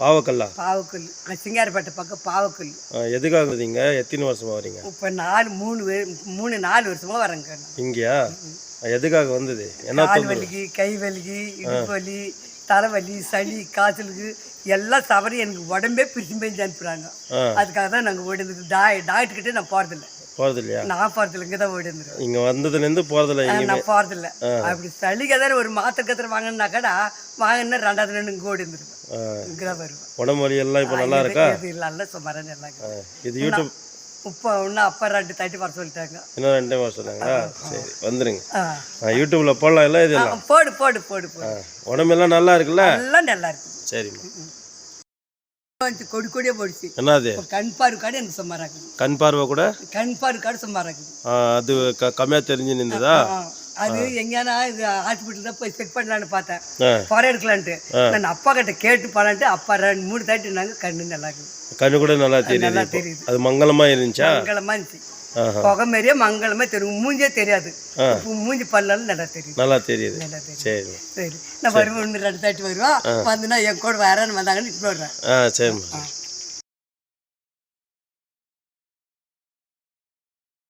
பாவக்கல்லா? பாவக்கல். சிங்காரப்பேட்டை பக்கம் பாவக்கல். எதுக்காக வந்தீங்க எத்தனை வருஷமா வரீங்க? இப்போ நாலு மூணு மூணு நாலு வருஷமா வரேங்க. இங்கேயா? எதுக்காக வந்தது? என்ன கால்? வலிக்கு கை வலிக்கு இடுப்பு வலி தலைவலி சளி காய்ச்சலுக்கு எல்லாம் தவறி எனக்கு உடம்பே பிரிச்சு பெஞ்சு அனுப்புகிறாங்க. அதுக்காக தான் நாங்கள் ஓடி இருந்தது டாய் டாக்டர்கிட்ட நான் போகிறதில்ல போறது இல்லையா நான் போகிறதில்ல இங்கே தான் ஓடி இருந்துருவேன் இங்க வந்ததுலேருந்து போறதில்ல எங்கேயுமே நான் போகிறதில்ல அப்படி சளிக்கு ஏதாவது ஒரு மாத்திரை கத்திர வாங்கினா கடா வாங்கினா ரெண்டாவது நாள் இங்கே ஓடி இருந்துருவேன் இங்கே தான் வருவேன். உடம்பு வலி எல்லாம் இப்போ நல்லா இருக்கா? இது நல்லா சுமாராக நல்லா. இது யூடியூப் இப்போ இன்னும் அப்பா ரெண்டு தட்டி வர சொல்லிட்டாங்க. இன்னும் ரெண்டே மாதம் சொன்னாங்களா? சரி வந்துருங்க. யூடியூப்ல போடலாம் இல்லை இதெல்லாம் போடு போடு போடு போடு. உடம்பெல்லாம் நல்லா இருக்குல்ல? எல்லாம் நல்லா இருக்கு. சரிம்மா. கொடி கொடியே போடுச்சு. என்னது? கண் பாரு காடு எனக்கு இருக்குது. கண் பார்வை கூட? கண் பாரு காடு இருக்குது. ஆ, அது கம்மியாக தெரிஞ்சு நின்றதா? அது எங்கேனா இது ஹாஸ்பிட்டல் தான் போய் செக் பண்ணலான்னு பார்த்தேன். குறை எடுக்கலான்ட்டு. நான் அப்பா கிட்ட கேட்டு போலான்ட்டு அப்பா ரெண்டு மூணு தாட்டினாங்க கண்ணு நல்லா இருக்குது. கண்ணு கூட நல்லா தெரியுது நல்லா இப்போ. தெரியுது. அது மங்களமா இருந்துச்சா? மங்களமா இருந்துச்சு. புகை மாதிரியே மங்களமா தெரியும். மூஞ்சே தெரியாது. மூஞ்சி பல்லாலும் நல்லா தெரியுது நல்லா தெரியுது. நல்லா சரி. சரி. நான் வருவேன் ஒன்று ரெண்டு தாட்டி வருவேன். வந்துனா என் கூட வரேன்னு வந்தாங்கன்னு இப்போ வருவேன். ஆ சரிம்மா.